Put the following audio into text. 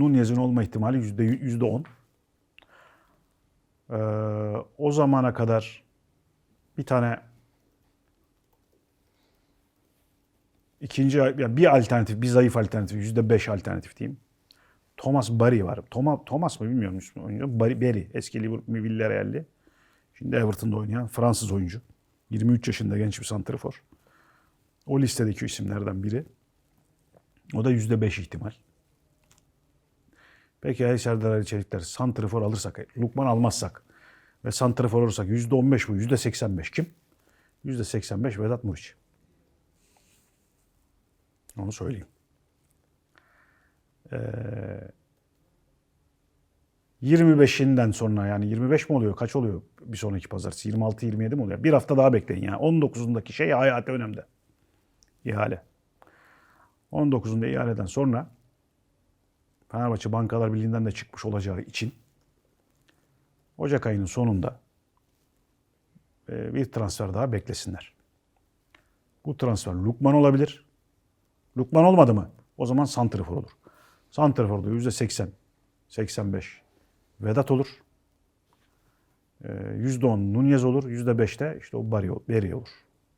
Nunez'in olma ihtimali yüzde yüzde on. Ee, o zamana kadar bir tane ikinci yani bir alternatif, bir zayıf alternatif, yüzde beş alternatif diyeyim. Thomas Barry var. Thomas, Thomas mı bilmiyorum ismi oyuncu. Barry, Barry. Eski Liverpool Villarreal'li. Şimdi Everton'da oynayan Fransız oyuncu. 23 yaşında genç bir santrafor. O listedeki isimlerden biri. O da yüzde beş ihtimal. Peki ya Serdar Ali Çelikler santrafor alırsak, Lukman almazsak ve santrafor olursak yüzde on beş bu, yüzde seksen beş kim? Yüzde seksen beş Vedat Muriç. Onu söyleyeyim. Ee, 25'inden sonra yani 25 mi oluyor? Kaç oluyor bir sonraki pazartesi? 26-27 mi oluyor? Bir hafta daha bekleyin yani. 19'undaki şey hayati önemli. İhale. 19'unda ihaleden sonra Fenerbahçe Bankalar Birliği'nden de çıkmış olacağı için Ocak ayının sonunda e, bir transfer daha beklesinler. Bu transfer Lukman olabilir. Lukman olmadı mı? O zaman Santrifor olur. Santrifor'da %80, 85 Vedat olur. E, %10 Nunez olur. %5 de işte o Bari, Beri olur.